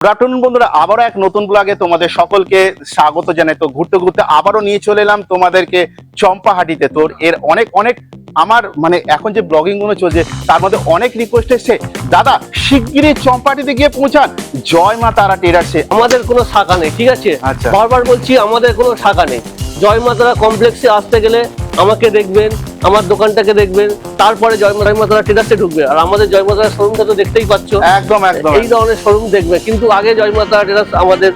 Good afternoon বন্ধুরা। আবারও এক নতুন ব্লগে তোমাদের সকলকে স্বাগত জানাই। তো ঘুরতে ঘুরতে আবারও নিয়ে চলে এলাম তোমাদেরকে চম্পাহাটিতে। তোর এর অনেক অনেক আমার মানে এখন যে ব্লগিংগুলো চলছে তার মধ্যে অনেক রিকোয়েস্ট এসছে। দাদা শিগগিরই চম্পাহাটিতে গিয়ে পৌঁছান। জয় মা তারা টেরার্সে আমাদের কোনো শাখা নেই ঠিক আছে? আচ্ছা। বারবার বলছি আমাদের কোনো শাখা নেই। জয় মাতারা কমপ্লেক্সে আসতে গেলে আমাকে দেখবেন আমার দোকানটাকে দেখবেন তারপরে জয় জয় মাতারা টেরাসে ঢুকবে। আর আমাদের জয় মাতারা শোরুমটা তো দেখতেই পাচ্ছ। একদম একদম। এই ধরনের শোরুম দেখবে। কিন্তু আগে জয় মাতারা টেরাস আমাদের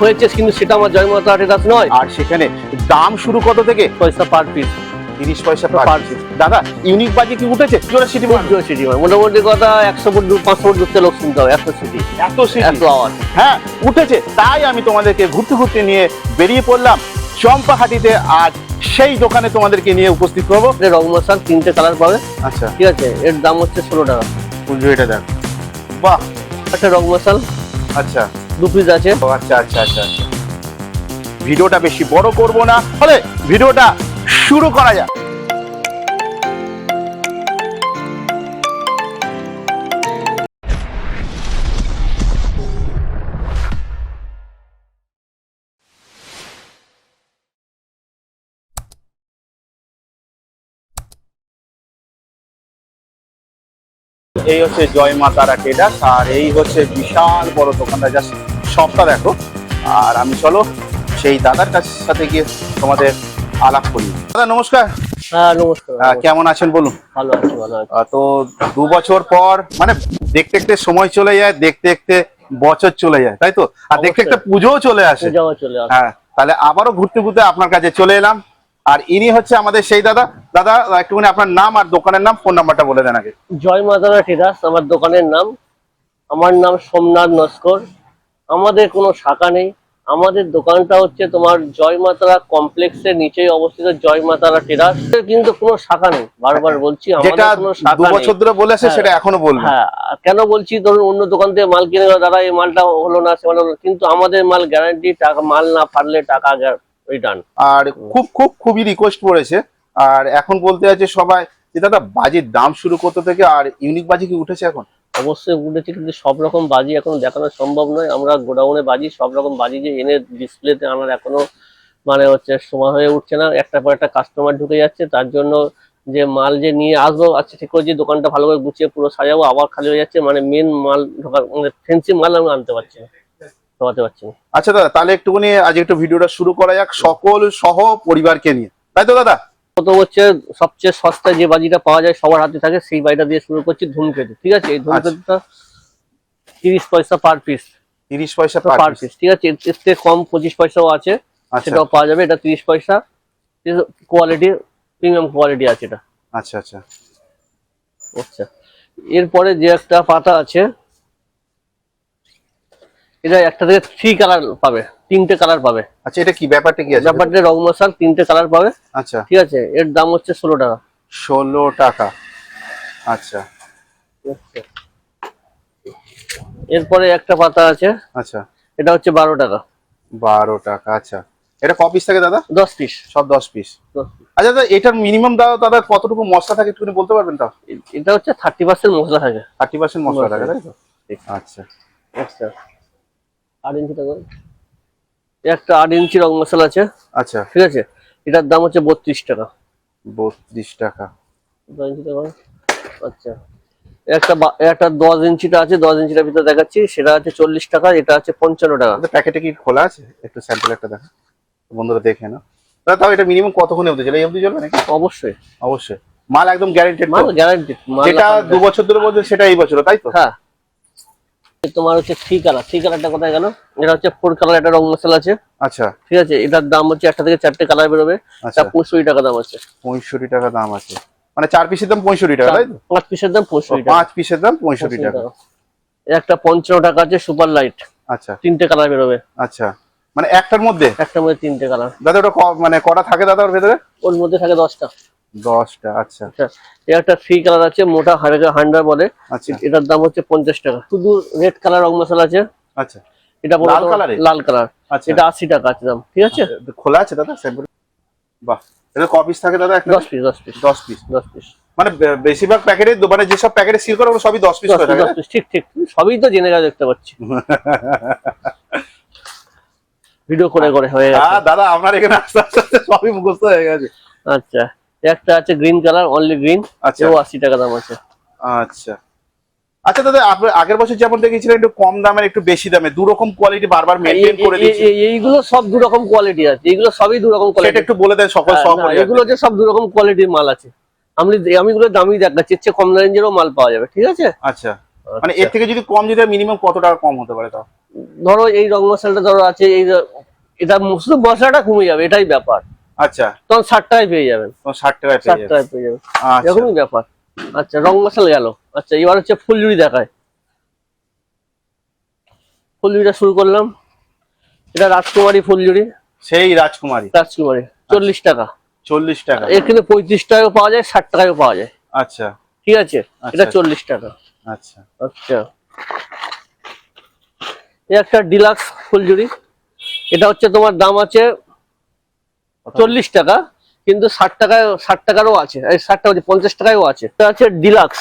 হয়েছে কিন্তু সেটা আমার জয় মাতারা টেরাস নয়। আর সেখানে দাম শুরু কত থেকে? পয়সা পার পিস তিরিশ পয়সা পার piece। দাদা ইউনিক বাজি কি উঠেছে? জোড়া সিটি সিটি মোটামুটি কথা একশো ফুট দূর পাঁচশো ফুট দূরতে লোক শুনতে হবে। একশো সিটি এত সিটি এত আওয়াজ হ্যাঁ উঠেছে। তাই আমি তোমাদেরকে ঘুরতে ঘুরতে নিয়ে বেরিয়ে পড়লাম। চম্পাহাটিতে আজ সেই দোকানে তোমাদেরকে নিয়ে উপস্থিত হব। রং মশাল তিনটে কালার পাবে। আচ্ছা। ঠিক আছে এর দাম হচ্ছে ষোলো টাকা। পুজো এটা দেখ। বাহ! একটা রং মশাল আচ্ছা। দু পিস আছে। আচ্ছা আচ্ছা আচ্ছা আচ্ছা। ভিডিওটা বেশি বড় করব না ফলে ভিডিওটা শুরু করা যাক। এই হচ্ছে জয় মা তারা টেডাস আর এই হচ্ছে বিশাল বড় দোকানটা। জাস্ট সবটা দেখো। আর আমি চলো সেই দাদার কাছ সাথে গিয়ে তোমাদের আলাপ করি। দাদা নমস্কার। হ্যাঁ নমস্কার। কেমন আছেন বলুন? ভালো আছি ভালো আছি। তো দু বছর পর মানে দেখতে দেখতে সময় চলে যায় দেখতে দেখতে বছর চলে যায় তাই তো? আর দেখতে দেখতে পুজোও চলে আসে। চলে আসে। হ্যাঁ তাহলে আবারও ঘুরতে ঘুরতে আপনার কাছে চলে এলাম। আর ইনি হচ্ছে আমাদের সেই দাদা। দাদা একটুখানি আপনার নাম আর দোকানের নাম ফোন নাম্বারটা বলে দেন আগে। জয় মাতারা টেরাস আমার দোকানের নাম। আমার নাম সোমনাথ নস্কর। আমাদের কোনো শাখা নেই। আমাদের দোকানটা হচ্ছে তোমার জয় মাতারা কমপ্লেক্সের নিচেই অবস্থিত জয় মাতারা টেরাস। কিন্তু কোনো শাখা নেই। বারবার বলছি যেটা দু বছর ধরে বলে আসে হ্যাঁ। সেটা এখনও বলবেন হ্যাঁ কেন বলছি ধরুন অন্য দোকান থেকে মাল কিনে গেলো, দাদা এই মালটা হলো না সে মাল হলো কিন্তু আমাদের মাল গ্যারান্টি টাকা মাল না ফাটলে টাকা রিটার্ন আর খুব খুব খুবই রিকোয়েস্ট পড়েছে আর এখন বলতে আছে সবাই যে দাদা বাজির দাম শুরু করতে থেকে আর ইউনিক বাজি কি উঠেছে এখন? অবশ্যই উঠেছে কিন্তু সব রকম বাজি এখন দেখানো সম্ভব নয়। আমরা গোডাউনে বাজি সব রকম বাজি যে এনে ডিসপ্লেতে আমার এখনও মানে হচ্ছে সময় হয়ে উঠছে না। একটা পর একটা কাস্টমার ঢুকে যাচ্ছে তার জন্য যে মাল যে নিয়ে আসব আচ্ছা ঠিক করে যে দোকানটা ভালো করে গুছিয়ে পুরো সাজাবো আবার খালি হয়ে যাচ্ছে। মানে মেন মাল ঢোকার মানে ফেন্সি মাল আমি আনতে পারছি না। ঢোকাতে পারছি না। আচ্ছা দাদা তাহলে একটুখানি আজ একটু ভিডিওটা শুরু করা যাক সকল সহ পরিবারকে নিয়ে। তাই তো দাদা? কত হচ্ছে সবচেয়ে সস্তায় যে বাজিটা পাওয়া যায় সবার হাতে থাকে সেই বাজিটা দিয়ে শুরু করছি ধূমকেতু ঠিক আছে? এই ধূমকেতুটা তিরিশ পয়সা পার পিস তিরিশ পয়সা পার পিস ঠিক আছে? এর এর থেকে কম পঁচিশ পয়সাও আছে আচ্ছা। সেটাও পাওয়া যাবে। এটা তিরিশ পয়সা। কোয়ালিটি প্রিমিয়াম কোয়ালিটি আছে এটা। আচ্ছা আচ্ছা। আচ্ছা। এরপরে যে একটা পাতা আছে এটা একটা থেকে থ্রি কালার পাবে তিনটে কালার পাবে। আচ্ছা এটা কি ব্যাপারটা কি আছে? ব্যাপারটা রং মশাল তিনটে কালার পাবে। আচ্ছা। ঠিক আছে এর দাম হচ্ছে ষোলো টাকা। ষোলো টাকা। আচ্ছা। এরপরে একটা পাতা আছে আচ্ছা। এটা হচ্ছে বারো টাকা। বারো টাকা আচ্ছা। এটা ক পিস থাকে দাদা? দশ পিস সব দশ পিস আচ্ছা দাদা এটার মিনিমাম দাদা দাদা কতটুকু মশলা থাকে একটুখানি বলতে পারবেন এ- এটা হচ্ছে থার্টি পার্সেন্ট মশলা থাকে। থার্টি পার্সেন্ট মশলা থাকে তাই তো? আচ্ছা। আচ্ছা আট ইঞ্চি টাকা একটা আট ইঞ্চি রং মশলা আছে। আচ্ছা। ঠিক আছে? এটার দাম হচ্ছে বত্রিশ টাকা। বত্রিশ টাকা। দশ ইঞ্চি টাকা আচ্ছা। একটা একটা দশ ইঞ্চিটা আছে দশ ইঞ্চিটার ভিতরে দেখাচ্ছি। সেটা আছে চল্লিশ টাকা এটা আছে পঞ্চান্ন টাকা। প্যাকেটে কি খোলা আছে? একটু স্যাম্পল একটা দেখা। বন্ধুরা দেখে না তাও এটা মিনিমাম কতক্ষণ অবধি চলে এই অবধি চলবে নাকি? অবশ্যই। অবশ্যই। মাল একদম গ্যারেন্টেড মাল গ্যারান্টি যেটা দু বছর ধরে বলছে সেটা এই বছর তাই তো? হ্যাঁ। তোমার হচ্ছে থ্রি কালার থ্রি কালারটা কোথায় গেল এটা হচ্ছে ফোর কালার একটা রং মশলা আছে। আচ্ছা। ঠিক আছে? এটার দাম হচ্ছে একটা থেকে চারটে কালার বেরোবে। আচ্ছা। পঁয়ষট্টি টাকা দাম আছে। পঁয়ষট্টি টাকা দাম আছে। মানে চার পিসের দাম পঁয়ষট্টি টাকা তাই পাঁচ পিসের দাম পঁয়ষট্টি টাকা। পাঁচ পিসের দাম পঁয়ষট্টি টাকা। একটা পঞ্চান্ন টাকা আছে সুপার লাইট আচ্ছা। তিনটে কালার বেরোবে। আচ্ছা। মানে একটার মধ্যে? একটার মধ্যে তিনটে কালার দাদা ওটা মানে কটা থাকে দাদা ওর ভেতরে? ওর মধ্যে থাকে দশটা। দশটা আচ্ছা। আচ্ছা এর একটা থ্রি কালার আছে মোটা হান্ড্রেড বলে আচ্ছা। এটার দাম হচ্ছে পঞ্চাশ টাকা। শুধু রেড কালার রং মশলা আছে। আচ্ছা। এটা লাল এ? লাল কালার আচ্ছা। এটা আশি টাকা আছে দাম ঠিক আছে? খোলা আছে দাদা? বাহ এটা ক পিস থাকে দাদা দশ পিস দশ পিস দশ পিস দশ পিস মানে বেশিরভাগ প্যাকেটে মানে যেসব প্যাকেটে সিল করে সবই দশ পিস করে থাকে ঠিক ঠিক। সবই তো জেনে গেছে দেখতে পাচ্ছি। ভিডিও করে করে হয়ে গেছে। দাদা আপনার এখানে আস্তে আস্তে সবই মুখস্থ হয়ে গেছে। আচ্ছা। একটা আছে গ্রিন কালার অনলি গ্রিন আচ্ছা। এও আশি টাকা দাম আছে। আচ্ছা। আচ্ছা দাদা আপনি আগের বছর যেমন দেখেছিলেন একটু কম দামের একটু বেশি দামে দু রকম কোয়ালিটি বারবার এই- করে এই- এইগুলো সব দু রকম কোয়ালিটি আছে এগুলো সবই দু রকম কোয়ালিটি একটু বলে দেন সকল সব এগুলো যে সব দু রকম কোয়ালিটির মাল আছে। আমি আমি এগুলো দামি দেখাচ্ছি চেয়ে কম রেঞ্জেরও মাল পাওয়া যাবে ঠিক আছে? আচ্ছা। মানে এর থেকে যদি কম যদি মিনিমাম কত টাকা কম হতে পারে তাও? ধরো এই রং মশলাটা ধরো আছে এই এটা শুধু মশলাটা কমে যাবে এটাই ব্যাপার। আচ্ছা। তখন ষাট টাকায় পেয়ে যাবেন। ষাট টাকায় ষাট টাকায় পেয়ে যাবেন। আচ্ছা। এরকমই ব্যাপার। আচ্ছা রং মশলা গেল। আচ্ছা এবার হচ্ছে ফুলঝুরি দেখায়। ফুলঝুরিটা শুরু করলাম। এটা রাজকুমারী ফুলঝুরি। সেই রাজকুমারী। রাজকুমারী। চল্লিশ টাকা। চল্লিশ টাকা। এর কিন্তু পঁয়ত্রিশ টাকাও পাওয়া যায় ষাট টাকায়ও পাওয়া যায়। আচ্ছা। ঠিক আছে? এটা আচ্ছা। চল্লিশ টাকা। আচ্ছা। আচ্ছা। এই একটা ডিলাক্স ফুলঝুরি। এটা হচ্ছে তোমার দাম আছে চল্লিশ টাকা কিন্তু ষাট টাকায় ষাট টাকারও আছে। ষাট টাকা পঞ্চাশ টাকায়ও আছে। এটা আছে ডিলাক্স।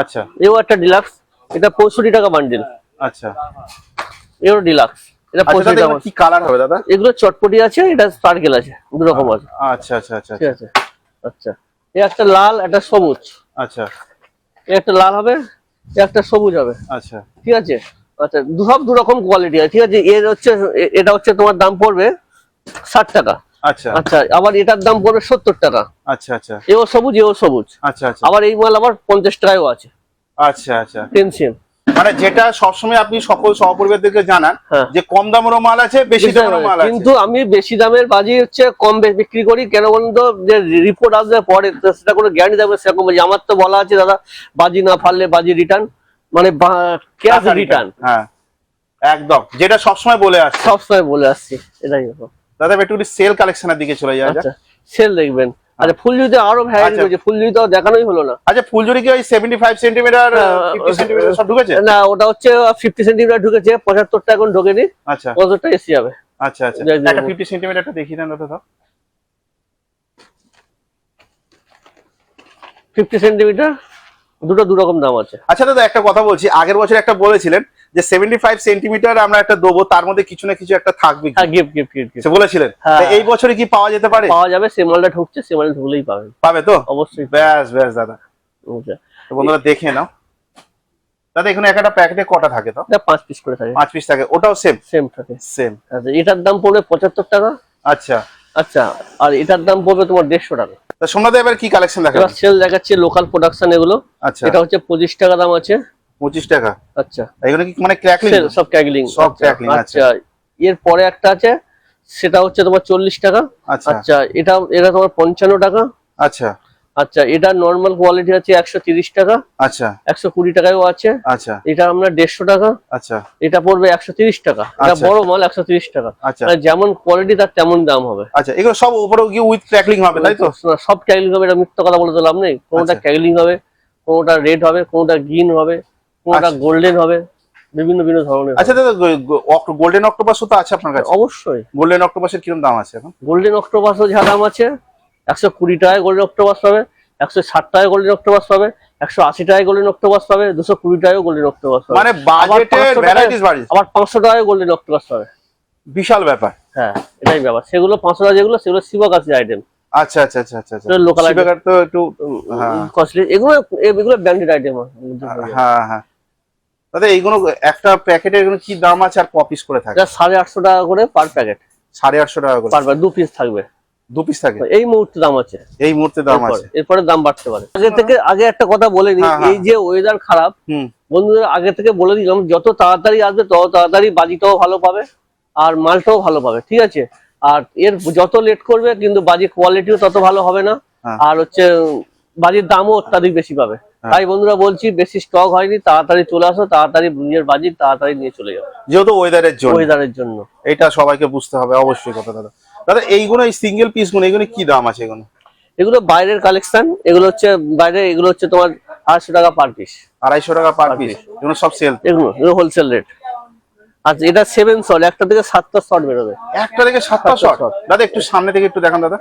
আচ্ছা। এও একটা ডিলাক্স। এটা পঁয়ষট্টি টাকা বান্ডিল। আচ্ছা। এও ডিলাক্স। এটা আচ্ছা পঁয়ষট্টি টাকা কি কালার হবে দাদা? এগুলো চটপটি আছে এটা আছে দু রকম আছে। আচ্ছা আচ্ছা আচ্ছা ঠিক আছে। আচ্ছা। এই একটা লাল একটা সবুজ। আচ্ছা। এই একটা লাল হবে একটা সবুজ হবে। আচ্ছা। ঠিক আছে? আচ্ছা দু সব দু রকম কোয়ালিটি আছে ঠিক আছে এর হচ্ছে এটা হচ্ছে তোমার দাম পড়বে ষাট টাকা। আচ্ছা। আচ্ছা আবার এটার দাম পড়বে সত্তর টাকা। আচ্ছা আচ্ছা। এও সবুজ এও সবুজ। আচ্ছা আচ্ছা। আবার এই মাল আবার পঞ্চাশ টাকায়ও আছে। আচ্ছা আচ্ছা। টেনশন মানে যেটা সবসময় আপনি সকল সহপরিবারদেরকে জানান হ্যাঁ। যে কম দামেরও মাল আছে বেশি দামেরও মাল আছে। কিন্তু আমি বেশি দামের বাজি হচ্ছে কম বিক্রি করি। কেন বলুন তো যে রিপোর্ট আসবে পরে সেটা কোনো গ্যারান্টি থাকবে সেরকম বাজি। আমার তো বলা আছে দাদা বাজি না ফাললে বাজি রিটার্ন মানে ক্যাশ রিটার্ন হ্যাঁ। একদম। যেটা সবসময় বলে আসছে। সবসময় বলে আসছি এটাই ব্যাপার। দাদা একটু সেল কালেকশনের দিকে চলে যাওয়া আচ্ছা সেল দেখবেন। আচ্ছা ফুলঝুরিতে আরও ভ্যারাইটি আচ্ছা। রয়েছে ফুলঝুরি তো দেখানোই হলো না। আচ্ছা ফুলঝুরি কি ওই সেভেন্টি ফাইভ সেন্টিমিটার হ্যাঁ, ফিফটি সেন্টিমিটার সব ঢুকেছে? না ওটা হচ্ছে ফিফটি সেন্টিমিটার ঢুকেছে পঁচাত্তরটা এখন ঢোকেনি। আচ্ছা। পঁচাত্তরটা এসে যাবে। আচ্ছা আচ্ছা। একটা যাই। ফিফটি সেন্টিমিটারটা দেখিয়ে দেন দাদা তো। ফিফটি সেন্টিমিটার দুটো দু রকম দাম আছে। আচ্ছা দাদা একটা কথা বলছি। আগের বছর একটা বলেছিলেন যে সেভেন্টি ফাইভ সেন্টিমিটার আমরা একটা দেবো তার মধ্যে কিছু না কিছু একটা থাকবে হ্যাঁ গিফট গিফট গিফট বলেছিলেন। হ্যাঁ। এই বছরে কি পাওয়া যেতে পারে? পাওয়া যাবে সে মালটা ঢুকছে সে মালটা ঢুকলেই পাবে পাবে তো? অবশ্যই। ব্যাস ব্যাস দাদা। তো বন্ধুরা দেখে নাও। দাদা এখানে একটা প্যাকেটে কটা থাকে তো? পাঁচ পিস করে থাকে। পাঁচ পিস থাকে ওটাও সেম সেম থাকে। সেম আচ্ছা এটার দাম পড়বে পঁচাত্তর টাকা। আচ্ছা। আচ্ছা আর এটার দাম পড়বে তোমার দেড়শো টাকা। তা সোমনাথ এবার কি কালেকশন সেল দেখাচ্ছে লোকাল প্রোডাকশন এগুলো। আচ্ছা। এটা হচ্ছে পঁচিশ টাকা দাম আছে। পঁচিশ টাকা। আচ্ছা। এগুলো কি মানে ক্র্যাকলিং সব ক্যাগলিং সব crackling, আচ্ছা। আচ্ছা। এর পরে একটা আছে সেটা হচ্ছে তোমার চল্লিশ টাকা। আচ্ছা। আচ্ছা এটা এটা তোমার পঞ্চান্ন টাকা। আচ্ছা। আচ্ছা এটা নর্মাল কোয়ালিটি আছে একশো তিরিশ টাকা। আচ্ছা। একশো কুড়ি টাকায়ও আছে। আচ্ছা। এটা আমরা দেড়শো টাকা। আচ্ছা। এটা পড়বে একশো তিরিশ টাকা। এটা আচ্ছা। বড় মাল একশো তিরিশ টাকা। আচ্ছা। মানে যেমন কোয়ালিটি তার তেমন দাম হবে। আচ্ছা এগুলো সব উপরে গিয়ে উইথ ক্র্যাকলিং হবে তাই তো? সব ক্যাগলিং হবে এটা মিথ্যা কথা বলে লাভ নেই। কোনোটা আচ্ছা। ক্যাগলিং হবে কোনোটা রেড হবে কোনোটা গ্রিন হবে। আচ্ছা। গোল্ডেন হবে বিভিন্ন বিভিন্ন ধরনের আচ্ছা দাদা গোল্ডেন অক্টোপাসও তো আছে আপনার কাছে? অবশ্যই। গোল্ডেন অক্টোপাসের কীরকম দাম আছে এখন? গোল্ডেন অক্টোপাসও যা দাম আছে একশো কুড়ি টাকায় গোল্ডেন অক্টোপাস পাবে একশো ষাট টাকায় গোল্ডেন অক্টোপাস পাবে একশো আশি টাকায় গোল্ডেন অক্টোপাস পাবে দুশো কুড়ি টাকায় গোল্ডেন অক্টোপাস পাবে। মানে বাজেটের ভ্যারাইটিস বাড়ি আবার পাঁচশো টাকায় গোল্ডেন অক্টোপাস পাবে। বিশাল ব্যাপার। হ্যাঁ এটাই ব্যাপার। সেগুলো পাঁচশো টাকা যেগুলো সেগুলো শিবকাশি আইটেম আচ্ছা আচ্ছা আচ্ছা আচ্ছা আচ্ছা। লোকাল শিবেকার তো একটু হ্যাঁ। কস্টলি এগুলো এগুলো ব্র্যান্ডেড আইটেম হ্যাঁ হ্যাঁ। দাদা এইগুলো একটা প্যাকেটে এগুলো কি দাম আছে আর ক পিস করে থাকে? সাড়ে আটশো টাকা করে পার প্যাকেট সাড়ে আটশো টাকা করে। পার দু পিস থাকবে। দু পিস থাকে? এই মুহূর্তে দাম আছে। এই মুহূর্তে দাম এরপরে- আছে। এরপরে দাম বাড়তে পারে। আগে থেকে আগে একটা কথা বলে নি হ্যাঁ, হ্যাঁ। এই যে ওয়েদার খারাপ হুম। বন্ধুদের আগে থেকে বলে দিলাম যত তাড়াতাড়ি আসবে তত তাড়াতাড়ি বাজিটাও ভালো পাবে আর মালটাও ভালো পাবে ঠিক আছে? আর এর যত লেট করবে কিন্তু বাজির কোয়ালিটিও তত ভালো হবে না। হ্যাঁ। আর হচ্ছে বাজির দামও অত্যাধিক বেশি পাবে। হ্যাঁ। তাই বন্ধুরা বলছি বেশি স্টক হয়নি তাড়াতাড়ি চলে আসো তাড়াতাড়ি নিজের বাজি তাড়াতাড়ি নিয়ে চলে যাও। যেহেতু ওয়েদারের জন্য। ওয়েদারের জন্য। এটা সবাইকে বুঝতে হবে অবশ্যই কথা দাদা। দাদা এইগুলো এই সিঙ্গেল পিসগুলো এইগুলো কি দাম আছে এগুলো? এগুলো বাইরের কালেকশন এগুলো হচ্ছে বাইরে এগুলো হচ্ছে তোমার আটশো টাকা পার পিস আড়াইশো টাকা পার পিস এগুলো সব সেল এগুলো এগুলো হোলসেল রেট আচ্ছা এটা সেভেন শট একটা থেকে সাতটা শট বেরোবে। একটা থেকে সাতটা শট। দাদা একটু সামনে থেকে একটু দেখান দাদা।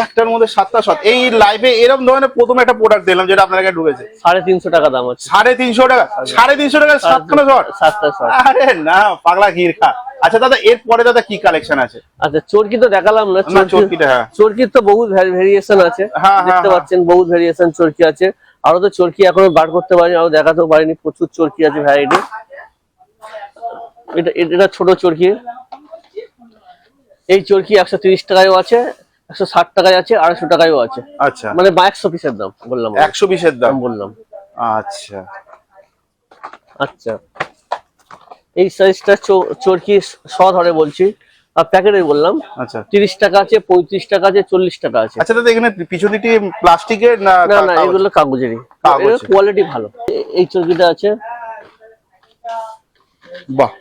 একটার মধ্যে সাতটা শট এই লাইভে এরকম ধরনের প্রথম একটা প্রোডাক্ট দিলাম যেটা আপনার কাছে ঢুকেছে। সাড়ে তিনশো টাকা দাম আছে সাড়ে তিনশো টাকা? সাড়ে তিনশো টাকা সাতখানা শট সাতটা শট আরে না পাগলা গির খা আচ্ছা দাদা এরপরে দাদা কি কালেকশন আছে? আচ্ছা চরকি তো দেখালাম না চরকিটা হ্যাঁ। চরকির তো বহু ভেরিয়েশন আছে। হ্যাঁ, দেখতে হ্যাঁ, পাচ্ছেন বহু ভেরিয়েশন চরকি আছে। আরও তো চরকি এখনও বার করতে পারিনি আরও দেখাতেও পারিনি প্রচুর চরকি আছে ভ্যারাইটি এটা এটা ছোট চরকি। এই চরকি একশো তিরিশ টাকায়ও আছে একশো ষাট টাকায় আছে আড়াইশো টাকায়ও আছে। আচ্ছা। মানে বা একশো পিসের দাম বললাম। একশো বিশের দাম? বললাম। আচ্ছা। আচ্ছা। এই সাইজটা চরকি শ ধরে বলছি। আর প্যাকেটে বললাম আচ্ছা। তিরিশ টাকা আছে পঁয়ত্রিশ টাকা আছে চল্লিশ টাকা আছে। আচ্ছা দাদা এখানে পিছন দিকটি প্লাস্টিকের না না না? এগুলো কাগজেরই। কাগজের। কোয়ালিটি ভালো। এই চরকিটা আছে। বাহ।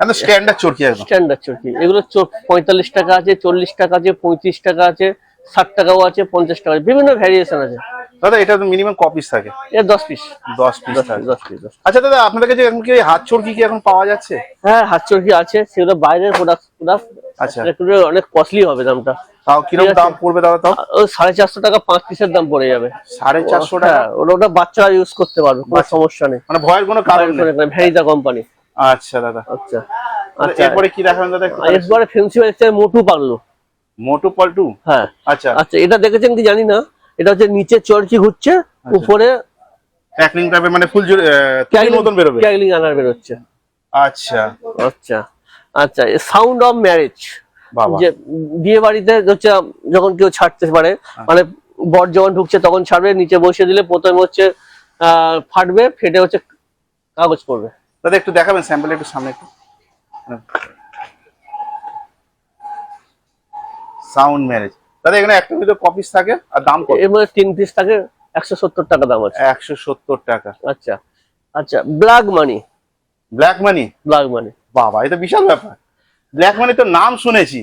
একদম স্ট্যান্ডার্ড চরকি একদম। স্ট্যান্ডার্ড চরকি। এগুলো পঁয়তাল্লিশ টাকা আছে চল্লিশ টাকা আছে পঁয়ত্রিশ টাকা আছে ষাট টাকাও আছে পঞ্চাশ টাকা আছে বিভিন্ন ভ্যারিয়েশন আছে। দাদা এটা তো মিনিমাম কপিস থাকে? এর দশ পিস দশ পিস দশ থাকে। পিস দশ পিস দশ আচ্ছা দাদা আপনাদের কাছে এখন কি হাত চরকি কি এখন পাওয়া যাচ্ছে? হ্যাঁ হাত চরকি আছে সেগুলো বাইরের প্রোডাক্ট প্রোডাক্ট আচ্ছা। একটু অনেক কস্টলি হবে দামটা। তাও কীরকম দাম পড়বে দাদা তাও? ও সাড়ে চারশো টাকা পাঁচ পিসের দাম পড়ে যাবে। সাড়ে চারশো টাকা হ্যাঁ, ওটা বাচ্চারা ইউজ করতে পারবে কোনো সমস্যা নেই। মানে ভয়ের কোনো কারণ নেই? ভ্যারিদা কোম্পানি আচ্ছা দাদা। আচ্ছা। আচ্ছা আচ্ছা। এরপরে কি দেখাবেন দাদা এরপরে ফেন্সি হচ্ছে মোটু পাগলু মোটু পল্টু? হ্যাঁ। আচ্ছা। আচ্ছা এটা দেখেছেন কি জানি না। এটা হচ্ছে নিচে চরকি ঘুরছে উপরে ক্র্যাকলিং টাইপের মানে ফুল জুড়ে মতন বেরোবে। ক্যাগলিং আনার বেরোচ্ছে। আচ্ছা। আচ্ছা। আচ্ছা সাউন্ড অফ ম্যারেজ যে বিয়ে বাড়িতে হচ্ছে যখন কেউ ছাড়তে পারে মানে বর যখন ঢুকছে তখন ছাড়বে নিচে বসে দিলে প্রথমে হচ্ছে আহ, ফাটবে ফেটে হচ্ছে কাগজ পড়বে। দাদা একটু দেখাবেন স্যাম্পল একটু সামনে একটু। সাউন্ড ম্যারেজ দাদা এখানে একটা ভিতরে কপিস থাকে আর দাম কত? এর মধ্যে তিন পিস থাকে একশো সত্তর টাকা দাম আছে। একশো সত্তর টাকা। আচ্ছা আচ্ছা black money black money black money বাবা এটা বিশাল ব্যাপার। ব্ল্যাক মানি তো নাম শুনেছি।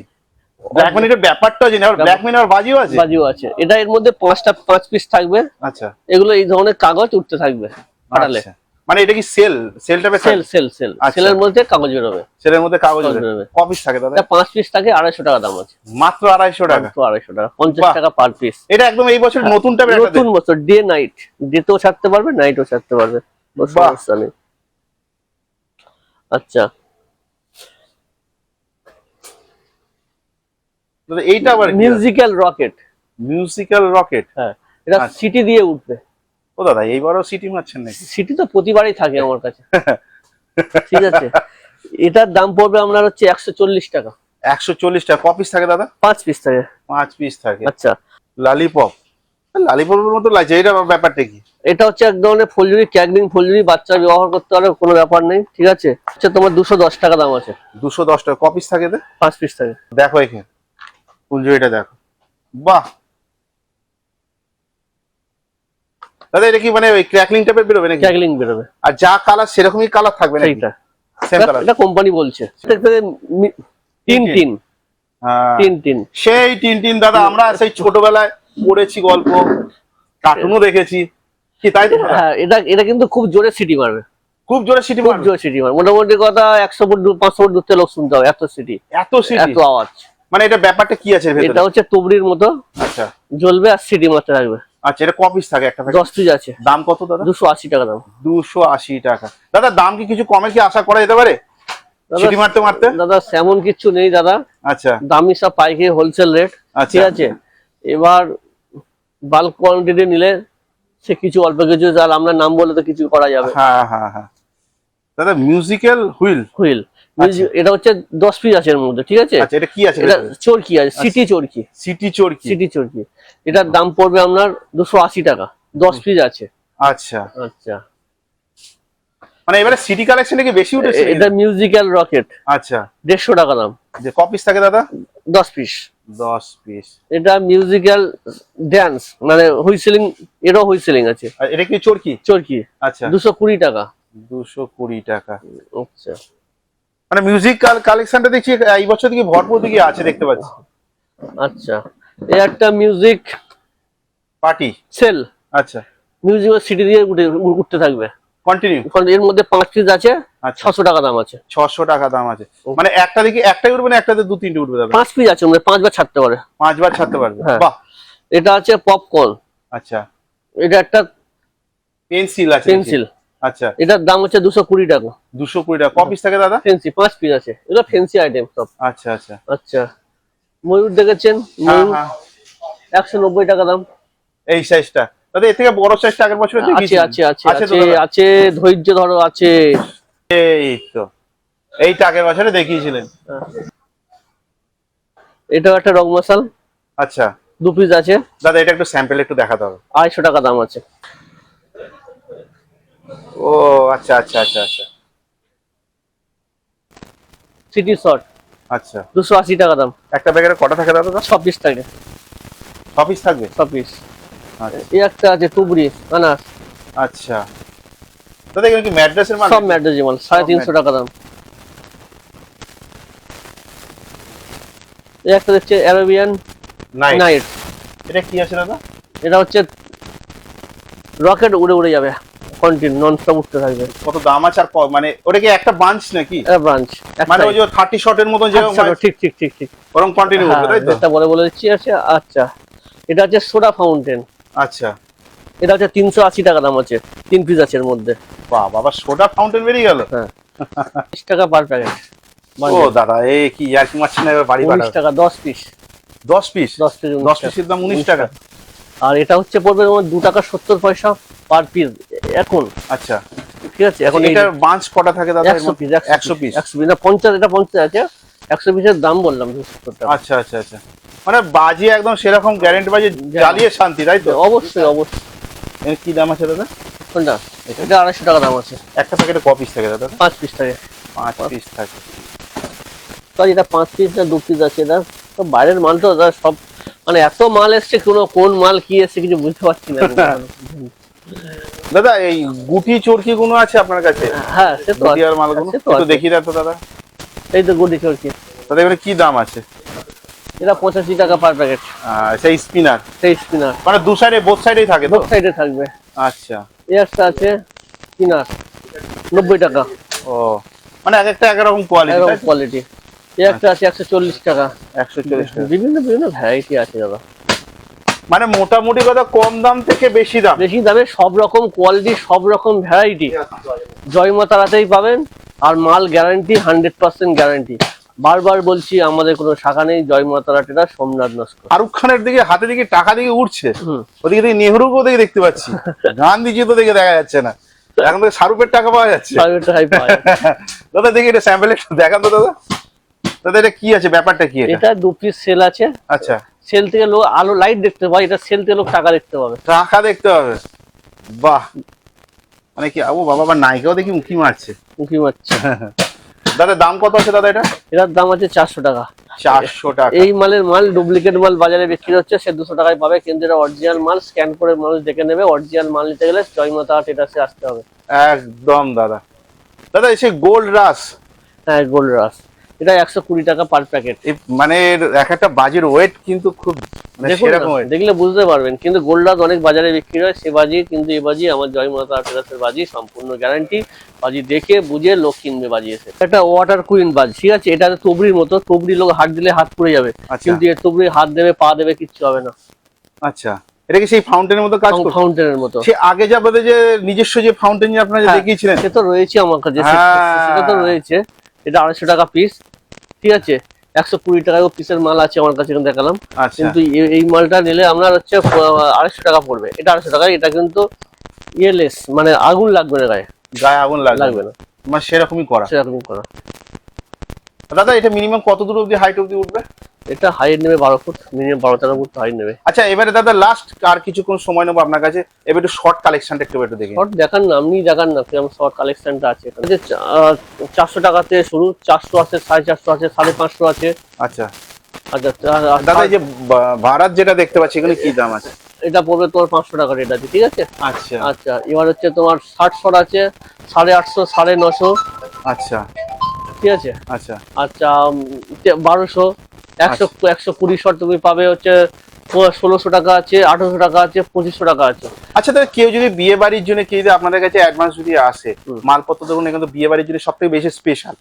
ব্ল্যাক মানির ব্যাপারটা জানি আবার ব্ল্যাক মানি আবার বাজিও আছে? বাজিও আছে। এটা এর মধ্যে পাঁচটা পাঁচ পিস থাকবে। আচ্ছা। এগুলো এই ধরনের কাগজ উঠতে থাকবে। ফাটালে। আচ্ছা। মানে এটা কি সেল? সেল টাইপের সেল সেল সেল। আচ্ছা। সেলের মধ্যে কাগজ বেরোবে। সেলের মধ্যে কাগজ কাগজ বেরোয়। বেরোবে। কপিস থাকে দাদা এটা পাঁচ পিস থাকে আড়াইশো টাকা দাম আছে। মাত্র আড়াইশো টাকা? তো আড়াইশো টাকা পঞ্চাশ বাহ। টাকা পার পিস এটা একদম এই বছর নতুন টাইপের একটা নতুন বছর ডে নাইট ডেতেও ছাড়তে পারবে নাইটও ছাড়তে পারবে। সমস্যা নেই। আচ্ছা। এইটা আবার মিউজিক্যাল রকেট মিউজিক্যাল রকেট হ্যাঁ। এটা আচ্ছা। সিটি দিয়ে উঠবে। ও দাদা এইবারও সিটি মারছেন নাকি সিটি তো প্রতিবারই থাকে আমার কাছে। ঠিক আছে? এটার দাম পড়বে আপনার হচ্ছে একশো চল্লিশ টাকা। একশো চল্লিশ টাকা। কপিস থাকে দাদা? পাঁচ পিস থাকে। পাঁচ পিস থাকে। আচ্ছা। লালিপপ। লালিপপের মতো লাগছে এটা ব্যাপারটা কি? এটা হচ্ছে এক ধরনের ফুলঝুরি ক্যাগরিং ফুলঝুরি বাচ্চা ব্যবহার করতে পারবে কোনো ব্যাপার নেই ঠিক আছে? আচ্ছা তোমার দুশো দশ টাকা দাম আছে। দুশো দশ টাকা। কপিস থাকে এতে? পাঁচ পিস থাকে। দেখো এখানে। ফুলঝুরিটা দেখো। বাহ! দাদা এটা কি মানে ওই ক্র্যাকলিং টাইপের বেরোবে নাকি? ক্যাগলিং বেরোবে। আর যা কালার সেরকমই কালার থাকবে নাকি? সেইটা। সেম কালার এটা কোম্পানি বলছে। তিন তিন তিন তিন সেই টিন টিন দাদা আমরা সেই ছোটবেলায় পড়েছি গল্প। কার্টুনও দেখেছি। কি তাই তো? হ্যাঁ এটা এটা কিন্তু খুব জোরে সিটি মারবে। খুব জোরে সিটি মারবে? জোরে সিটি মারবে। মোটামুটি কথা একশো ফুট দূর পাঁচশো ফুট দূর থেকে লোক শুনতে হবে। এত সিটি এত সিটি এত আওয়াজ। মানে এটা ব্যাপারটা কি আছে এর এটা হচ্ছে তুবড়ির মতো। আচ্ছা। জ্বলবে আর সিটি মারতে থাকবে। আচ্ছা এটা কপিস থাকে একটা? দশ পিস আছে। দাম কত দাদা? দুশো আশি টাকা দাম। দুশো আশি টাকা। দাদা দাম কি কিছু কমে কি আশা করা যেতে পারে? মারতে মারতে? দাদা তেমন কিচ্ছু নেই দাদা। আচ্ছা। দামি সব পাইকারি হোলসেল রেট আচ্ছা। ঠিক আছে? এবার বাল্ক কোয়ান্টিটি নিলে সে কিছু অল্প কিছু আমরা নাম বলে তো কিছু করা যাবে। হ্যাঁ হ্যাঁ হ্যাঁ। দাদা মিউজিক্যাল হুইল হুইল এটা হচ্ছে দশ পিস আছে এর মধ্যে ঠিক আছে? আচ্ছা এটা কি আছে এটা চরকি আছে সিটি চরকি। সিটি চরকি। সিটি চরকি। এটার দাম পড়বে আপনার দুশো আশি টাকা। দশ পিস আছে। আচ্ছা। আচ্ছা। মানে এবারে সিটি কালেকশনে কি বেশি উঠেছে এটা মিউজিক্যাল রকেট আচ্ছা। দেড়শো টাকা দাম। যে কপিস থাকে দাদা? দশ পিস দশ পিস এটা মিউজিক্যাল ড্যান্স মানে হুইসেলিং এটাও হুইসেলিং আছে। এটা কি চরকি? চরকি। আচ্ছা। দুশো কুড়ি টাকা। দুশো কুড়ি টাকা। আচ্ছা। মানে মিউজিক কালেকশনটা দেখছি এই বছর দিকে ভরপুর দিকে আছে দেখতে পাচ্ছি। আচ্ছা। এই একটা মিউজিক পার্টি? সেল আচ্ছা। মিউজিক সিটি দিয়ে উঠতে থাকবে। কন্টিনিউ এর মধ্যে পাঁচ পিস আছে আচ্ছা। ছশো টাকা দাম আছে। ছশো টাকা দাম আছে। মানে একটা দিকে একটাই উঠবে না একটাতে দু তিনটে উঠবে দাদা পাঁচ পিস আছে মানে পাঁচবার ছাড়তে পারে। পাঁচবার ছাড়তে পারবে। হ্যাঁ। বাহ। এটা আছে পপকর্ন আচ্ছা। এটা একটা পেন্সিল আছে পেন্সিল আচ্ছা। এটার দাম হচ্ছে দুশো কুড়ি টাকা। দুশো কুড়ি টাকা। কপিস থাকে দাদা? ফেন্সি পাঁচ পিস আছে। এগুলো ফেন্সি আইটেম সব। আচ্ছা আচ্ছা। আচ্ছা। ময়ূর দেখেছেন? হ্যাঁ ময়ূর হ্যাঁ। একশো নব্বই টাকা দাম। এই সাইজটা দাদা এর থেকে বড় সাইজটা আগের বছর আছে আছে আছে? আছে ধৈর্য ধরো আছে। এই তো। এইটা আগের বছরে দেখিয়েছিলেন। এটাও একটা রং মশাল। আচ্ছা। দু পিস আছে। দাদা এটা একটু স্যাম্পল একটু দেখাতে হবে। আড়াইশো টাকা দাম আছে। ও আচ্ছা আচ্ছা আচ্ছা আচ্ছা। সিটি শর্ট আচ্ছা। দুশো আশি টাকা দাম। একটা প্যাকেটে কটা থাকে দাদা? ছ পিস থাকে। ছ পিস থাকবে? ছ পিস আচ্ছা। এই একটা আছে টুবরি আনাস। আচ্ছা। দাদা এগুলো কি ম্যাড্রেসের মাল সব ম্যাড্রেজি মাল সাড়ে তিনশো টাকা দাম। এই একটা হচ্ছে অ্যারাবিয়ান নাইট এটা কি আছে দাদা? এটা হচ্ছে রকেট উড়ে উড়ে যাবে। কন্টিনিউ নন স্টপ উঠতে থাকবে। কত দাম আছে আর মানে ওটা কি একটা বাঞ্চ নাকি? এটা ব্রাঞ্চ মানে ওই যে থার্টি শটের মতন যে ঠিক ঠিক ঠিক ঠিক। ওরকম কন্টিনিউ হ্যাঁ, তাই তো? এটা বলে বলে দিচ্ছি আছে আচ্ছা। এটা হচ্ছে সোডা ফাউন্টেন আচ্ছা। এটা হচ্ছে তিনশো আশি টাকা দাম আছে তিন পিস আছে এর মধ্যে। বাহ বাবা সোডা ফাউন্টেন বেরিয়ে গেল? হ্যাঁ। বিশ টাকা পার প্যাকেট ও দাদা এই কি কি মারছি না এবার বাড়ি বাড়া টাকা দশ পিস দশ পিস দশ পিস দশ পিসের দাম উনিশ টাকা। আর এটা হচ্ছে পড়বে তোমার দু টাকা সত্তর পয়সা পার পিস এখন। আচ্ছা। ঠিক আছে? এখন এটা বাঞ্চ কটা থাকে দাদা? একশো পিস একশো পিস একশো পিস না পঞ্চাশ এটা পঞ্চাশ আছে। একশো পিসের দাম বললাম দুশো টাকা। আচ্ছা আচ্ছা আচ্ছা। মানে বাজি একদম সেরকম গ্যারেন্টি বাজি জ্বালিয়ে শান্তি তাই তো? অবশ্যই অবশ্যই। এর কি দাম আছে দাদা? কোনটা? এটা। আড়াইশো টাকা দাম আছে। একটা প্যাকেটে ক পিস থাকে দাদা? পাঁচ পিস থাকে। পাঁচ পিস থাকে। তো এটা পাঁচ পিস না দু পিস আছে এটা। তো বাইরের মাল তো ওরা সব মানে এত মাল এসছে কোনো কোন মাল কি এসছে কিছু বুঝতে পারছি না। দাদা এই গুটি চরকি গুলো আছে আপনার কাছে? হ্যাঁ সে তো গুটি আর মালগুলো? একটু আছে। দেখি দেন তো দাদা। এই তো গুটি চরকি। দাদা এগুলো কি দাম আছে? এটা পঁচাশি টাকা পার প্যাকেট সেই স্পিনার সেই স্পিনার মানে দু সাইডে বোথ সাইডেই থাকে তো? সাইডে থাকবে। আচ্ছা। একটা আছে স্পিনার নব্বই টাকা। ও মানে এক একটা একরকম কোয়ালিটি কোয়ালিটি একটা আছে একশো চল্লিশ টাকা। একশো চল্লিশ টাকা। বিভিন্ন বিভিন্ন ভ্যারাইটি আছে দাদা। মানে মোটামুটি কথা কম দাম থেকে বেশি দাম? বেশি দামে সব রকম কোয়ালিটি সব রকম ভ্যারাইটি জয়মা তারাতেই পাবেন আর মাল গ্যারান্টি হান্ড্রেড পার্সেন্ট গ্যারান্টি বারবার বলছি আমাদের কোনো শাখা নেই জয়মা তারাটেরা সোমনাথ নস্কর। শাহরুখ খানের দিকে হাতে দিকে টাকা দিকে উঠছে। ওদিকে দিকে নেহরুকেও দিকে দেখতে পাচ্ছি। গান্ধীজি তো দিকে দেখা যাচ্ছে না। এখন থেকে শাহরুখের টাকা পাওয়া যাচ্ছে। দাদা দেখি এটা স্যাম্পল একটু দেখান তো দাদা। দাদা এটা কি আছে? ব্যাপারটা কি এটা? এটা দু পিস সেল আছে। আচ্ছা। সেল থেকে লোক আলো লাইট দেখতে পায় এটা সেল থেকে লোক টাকা দেখতে পাবে। টাকা দেখতে হবে বাহ! মানে কি ও বাবা আবার নায়িকাও দেখি উঁকি মারছে। উঁকি মারছে। দাদা দাম কত আছে দাদা এটা? এটার দাম আছে চারশো টাকা। চারশো টাকা। এই মালের মাল ডুপ্লিকেট মাল বাজারে বিক্রি হচ্ছে সে দুশো টাকায় পাবে। কিন্তু এটা অরিজিনাল মাল স্ক্যান করে মানুষ দেখে নেবে। অরিজিনাল মাল নিতে গেলে জয়মাতা ট্রেডার্সে আসতে হবে। একদম দাদা। দাদা এসে গোল্ড রাস হ্যাঁ গোল্ড রাস এটা একশো কুড়ি টাকা পার প্যাকেট মানে এক একটা বাজির ওয়েট কিন্তু খুব মানে। দেখলে বুঝতে পারবেন কিন্তু গোল্ড অনেক বাজারে বিক্রি হয় সে বাজি কিন্তু এই বাজি আমার জয়মাতা ট্রেডার্সের বাজি সম্পূর্ণ গ্যারান্টি বাজি দেখে বুঝে লোক কিনবে বাজি এসে। একটা ওয়াটার কুইন বাজ ঠিক আছে? এটা তবরির মতো তবরি লোক হাত দিলে হাত পুড়ে যাবে। আচ্ছা। কিন্তু এর তবরি হাত দেবে পা দেবে কিচ্ছু হবে না। আচ্ছা। এটা কি সেই ফাউন্টেনের মতো কাজ ফাউন্টেনের মতো। সে আগে যে আপনাদের যে নিজস্ব যে ফাউন্টেন যে আপনারা যে হ্যাঁ। দেখিয়েছিলেন? সে তো রয়েছে আমার কাছে হ্যাঁ। সেটা তো রয়েছে। এটা আড়াইশো টাকা পিস ঠিক আছে? একশো কুড়ি টাকা পিসের মাল আছে আমার কাছে দেখালাম। আচ্ছা। কিন্তু এই মালটা নিলে আপনার হচ্ছে আড়াইশো টাকা পড়বে। এটা আড়াইশো টাকা এটা কিন্তু ইয়েলেস মানে আগুন লাগবে না গায়ে। গায়ে আগুন লাগবে লাগবে না। মানে সেরকমই করা। সেরকমই করা। দাদা এটা মিনিমাম কত দূর অবধি হাইট অবধি উঠবে? এটা হাইট নেবে বারো ফুট মিনিমাম বারো তেরো ফুট হাইট নেবে। আচ্ছা এবারে দাদা লাস্ট আর কিছুক্ষণ সময় নেব আপনার কাছে। এবার একটু শর্ট কালেকশনটা একটু একটু দেখি। শর্ট দেখান না আপনি দেখান না কীরকম শর্ট কালেকশনটা আছে এখানে। যে চারশো টাকাতে শুরু চারশো আছে সাড়ে চারশো আছে সাড়ে পাঁচশো আছে। আচ্ছা। আচ্ছা আর দাদা এই যে ভারত যেটা দেখতে পাচ্ছি এখানে কি দাম আছে? এটা পড়বে তোমার পাঁচশো টাকা রেট আছে ঠিক আছে? আচ্ছা। আচ্ছা এবার হচ্ছে তোমার ষাট শট আছে সাড়ে আটশো সাড়ে নশো। আচ্ছা। ঠিক আছে? আচ্ছা। আচ্ছা বারোশো একশো একশো কুড়ি শট তুমি পাবে হচ্ছে ষোলোশো টাকা আছে আঠারোশো টাকা আছে পঁচিশশো টাকা আছে। আচ্ছা তাহলে কেউ যদি বিয়ে বাড়ির জন্য কেউ যদি আপনাদের কাছে অ্যাডভান্স যদি আসে মালপত্র দেখুন কিন্তু বিয়ে বাড়ির জন্য সব থেকে বেশি স্পেশাল।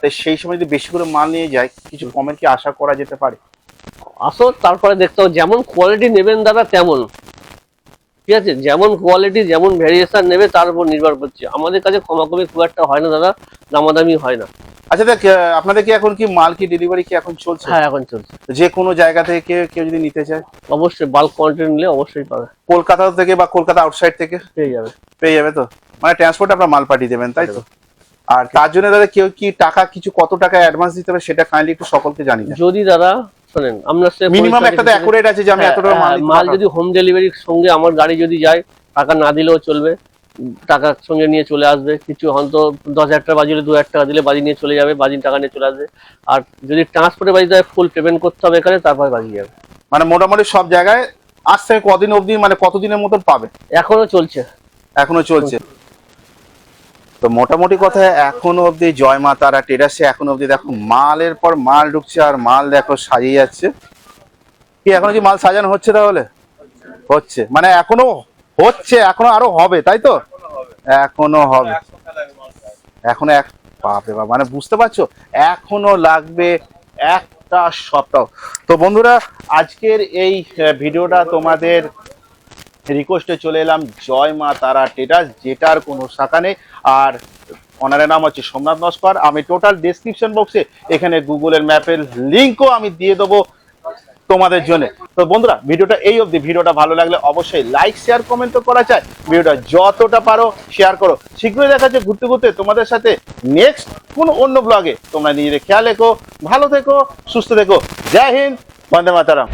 তাই সেই সময় যদি বেশি করে মাল নিয়ে যায় কিছু কমেন্ট কি আশা করা যেতে পারে? আসো তারপরে দেখতে হবে যেমন কোয়ালিটি নেবেন দাদা তেমন। ঠিক আছে? যেমন কোয়ালিটি যেমন ভ্যারিয়েশন নেবে তার উপর নির্ভর করছে। আমাদের কাছে কমাকমি খুব একটা হয় না দাদা। দামাদামি হয় না। আচ্ছা দেখ আপনাদের কি এখন কি মাল কি ডেলিভারি কি এখন চলছে? হ্যাঁ এখন চলছে। যে কোনো জায়গা থেকে কেউ যদি নিতে চায়? অবশ্যই বাল্ক কোয়ান্টিটি নিলে অবশ্যই পাবে। কলকাতা থেকে বা কলকাতা আউটসাইড থেকে? পেয়ে যাবে। পেয়ে যাবে তো? মানে ট্রান্সপোর্ট আপনার মাল পাঠিয়ে দেবেন তাই তো? আর তার জন্য দাদা কেউ কি টাকা কিছু কত টাকা অ্যাডভান্স দিতে হবে সেটা কাইন্ডলি একটু সকলকে জানি না যদি দাদা শোনেন আমরা মিনিমাম একটা তো। অ্যাকুরেট আছে যে আমি হ্যাঁ, এত টাকা মাল হ্যাঁ, মাল যদি হোম ডেলিভারির সঙ্গে আমার গাড়ি যদি যায় টাকা না দিলেও চলবে টাকা সঙ্গে নিয়ে চলে আসবে। কিছু হয়তো দশ হাজার টাকা বাজিলে দু হাজার টাকা দিলে বাজি নিয়ে চলে যাবে বাজির টাকা নিয়ে চলে আসবে। আর যদি ট্রান্সপোর্টে বাজি দেয় ফুল পেমেন্ট করতে হবে এখানে তারপর বাজি যাবে। মানে মোটামুটি সব জায়গায় আজ থেকে কদিন অবধি মানে কতদিনের মতন পাবে? এখনও চলছে। এখনও চলছে। তো মোটামুটি কথা এখনও অবধি জয় মা তারা টেরাসে এখনও অবধি দেখো মালের পর মাল ঢুকছে আর মাল দেখো সাজিয়ে যাচ্ছে। কি, এখনও কি মাল সাজানো হচ্ছে তাহলে? হচ্ছে। মানে এখনও হচ্ছে, এখনও আরও হবে, তাই তো? এখনও হবে। এখনও এক বাপরে বাপ মানে বুঝতে পারছ? এখনও লাগবে একটা সপ্তাহ। তো বন্ধুরা, আজকের এই ভিডিওটা তোমাদের রিকোয়েস্টে চলে এলাম জয় মা তারা টেটাস যেটার কোনো শাখা নেই। আর ওনারের নাম হচ্ছে সোমনাথ নস্কর। আমি টোটাল ডেসক্রিপশন বক্সে এখানে গুগলের ম্যাপের লিঙ্কও আমি দিয়ে দেবো তোমাদের জন্য। তো বন্ধুরা, ভিডিওটা এই অবধি। ভিডিওটা ভালো লাগলে অবশ্যই লাইক শেয়ার কমেন্ট তো করা চায় ভিডিওটা যতটা পারো শেয়ার করো। শীঘ্রই দেখা যাচ্ছে ঘুরতে ঘুরতে তোমাদের সাথে নেক্সট কোনো অন্য ব্লগে তোমরা নিজেদের খেয়াল রেখো, ভালো থেকো, সুস্থ থেকো। জয় হিন্দ, বন্দে মাতারাম।